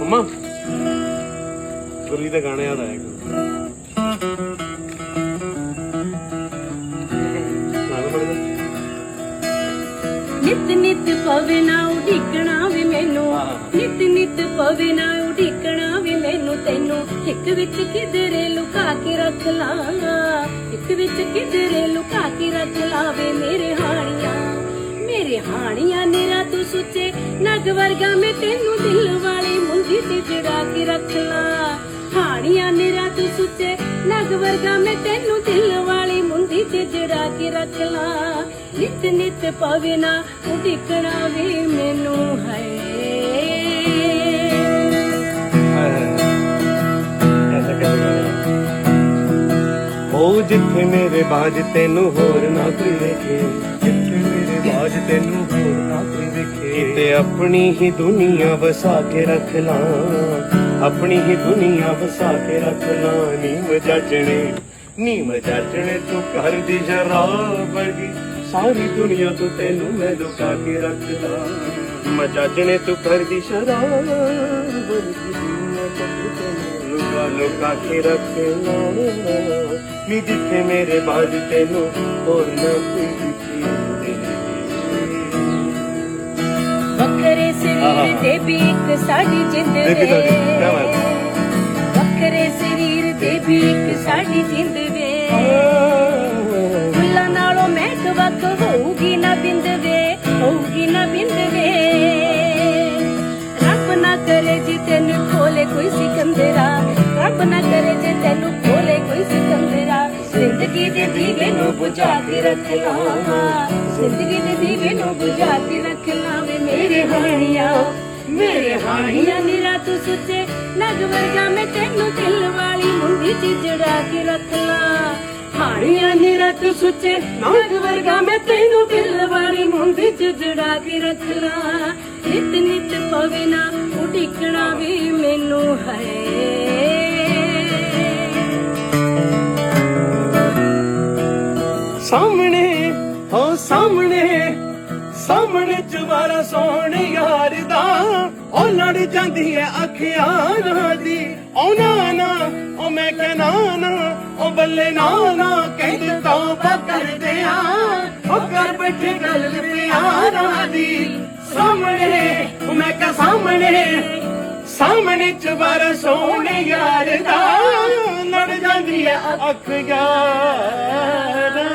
ਮਮਾ ਗੁਰੀ ਦੇ ਗਾਣੇ ਯਾਦ ਆਇਆ ਨਿਤ ਨਿਤ ਪਵੇ ਨਾ ਉਡੀਕਣਾ ਵੀ ਮੈਨੂੰ। ਨਿਤ ਨਿਤ ਪਵੇ ਨਾ ਉਡੀਕਣਾ ਵੀ ਮੈਨੂੰ ਤੈਨੂੰ। ਇੱਕ ਵਿੱਚ ਕਿਧਰੇ ਲੁਕਾ ਕੇ ਰੱਖ ਲਾਂ ਇੱਕ ਵਿੱਚ ਕਿਧਰੇ ਲੁਕਾ ਕੇ ਰੱਖ ਲਾਵੇ ਮੇਰੇ ਹਾਣੀਆਂ। ਮੇਰੇ ਹਾਣੀਆਂ ਨਿਰਾ ਤੂੰ ਸੁੱਚੇ ਨਗ ਵਰਗਾ ਮੈਂ ਤੈਨੂੰ ਦਿਲ ਵਾਲੀ ਮੁੰਦੀ ਤੇ ਜੜਾ ਕੇ ਰੱਖ ਲਾ। ਹਾਣੀਆਂ ਨਿਰਾ ਤੂੰ ਸੁੱਚੇ ਨਗ ਵਰਗਾ ਮੈਂ ਤੈਨੂੰ ਦਿਲ ਵਾਲੀ ਮੁੰਦੀ ਤੇ ਜੜਾ ਕੇ ਰੱਖ ਲਾ। ਨਿਤ ਨਿਤ ਪਵੇ ਨਾ ਉਡੀਕਣਾ ਵੀ ਮੈਨੂੰ ਹੈ। ਹੋ ਜਿੱਥੇ ਮੇਰੇ ਬਾਜ ਤੈਨੂੰ ਹੋਰ ਨਾ ਕੋਈ ਵੇਖੇ। ਜਿੱਥੇ ਮੇਰੇ ਬਾਜ ਤੈਨੂੰ ਹੋਰ ਨਾ ਕੋਈ ਵੇਖੇ। ਕਿਤੇ ਆਪਣੀ ਹੀ ਦੁਨੀਆ ਵਸਾ ਕੇ ਰੱਖ ਲਾਂ। ਆਪਣੀ ਹੀ ਦੁਨੀਆ ਵਸਾ ਕੇ ਰੱਖ ਲਾਂ। ਨੀ ਮਜਾਜਣੇ ਨੀ ਮਜਾਜਣੇ ਤੂੰ ਘਰ ਦੀ ਸ਼ਰਾਬ ਵਰਗੀ। ਸਾਰੀ ਦੁਨੀਆ ਤੋਂ ਤੈਨੂੰ ਮੈਂ ਲੁਕਾ ਕੇ ਰੱਖ ਲਾਂ। ਮਜਾਜਣੇ ਤੂੰ ਘਰ ਦੀ ਸ਼ਰਾਬ ਵਰਗੀ। ਲੁਕਾ ਲੁਕਾ ਕੇ ਰੱਖ ਲਾਂ ਨੀ ਜਿੱਥੇ ਮੇਰੇ ਬਾਜ ਤੈਨੂੰ ਹੋਰ ਨਾ ਕੋਈ ਦਿਖੇ ਵੱਖਰੇ ਸਰੀਰ ਦੇ ਵੀ ਇੱਕ ਸਾਡੀ ਜਿੰਦ ਵੇ। ਵੱਖਰੇ ਸਰੀਰ ਦੇ ਵੀ ਇੱਕ ਸਾਡੀ ਜਿੰਦ ਵੇ। ਫੁੱਲਾਂ ਨਾਲੋਂ ਮਹਿਕ ਵੱਖ ਹੋਊਗੀ ਨਾ ਬਿੰਦ ਵੇ। ਹੋਊਗੀ ਨਾ ਬਿੰਦ ਤੈਨੂੰ ਕੋਈ ਸਿਕੰਦਰਾ ਰੱਬ ਨਾ ਕਰੇ ਜੇ ਤੈਨੂੰ ਖੋਲੇ ਕੋਈ ਸਿਕੰਦਰਾ ਜ਼ਿੰਦਗੀ ਦੇ ਦੀਵੇ ਨੂੰ ਬੁਝਾ ਕੇ ਰੱਖ ਲਾ ਜ਼ਿੰਦਗੀ ਦੇ ਦੀਵੇ ਨੂੰ ਬੁਝਾ ਕੇ ਰੱਖ ਲਾ ਮੇਰੇ ਹਾਣੀਆਂ। ਮੇਰੇ ਹਾਣੀਆਂ ਨਿਰਾ ਤੂੰ ਸੁੱਚੇ, ਨਗ ਵਰਗਾ ਮੈਂ ਤੈਨੂੰ ਦਿਲ ਵਾਲੀ ਮੁੰਡੀ ਚ ਜੜਾ ਕੇ ਰੱਖ ਲਾ। ਹਾਣੀਆਂ ਨਿਰਾ ਤੂੰ ਸੁੱਚੇ, ਨਗ ਵਰਗਾ ਮੈਂ ਤੈਨੂੰ ਦਿਲ ਵਾਲੀ ਮੁੰਡੀ ਚ ਜੜਾ ਕੇ ਰੱਖ ਲਾ। ਇਤਨੀ ਨਿਤ ਨਾ ਉਡੀਕਣਾ ਵੀ ਮੈਨੂੰ ਹੈ ਸਾਹਮਣੇ, ਹੋ ਸਾਹਮਣੇ ਸਾਹਮਣੇ ਚਵਾਰਾ ਸੋਹਣ ਯਾਰ ਦਾ। ਉਹ ਲੜ ਜਾਂਦੀ ਐ ਅੱਖਿਆਂ ਦੀ। ਉਹ ਨਾ ਨਾ ਉਹ ਮੈਂ ਕਹਿਣਾ ਨਾ ਉਹ ਬੱਲੇ ਨਾ ਨਾ, ਕਹਿੰਦੇ ਤੌਬਾ ਕਰਦੇ ਆ ਉਹ ਕਰ ਬੈਠੇ ਗੱਲ ਪਿਆਰਾਂ ਦੀ। ਸਾਹਮਣੇ ਮੈਂ ਕਹ ਸਾਹਮਣੇ ਸਾਹਮਣੇ ਚਵਾਰਾ ਸੋਹਣ ਯਾਰ ਦਾ। ਲੜ ਜਾਂਦੀ ਐ ਅੱਖ ਯਾਰਾਂ।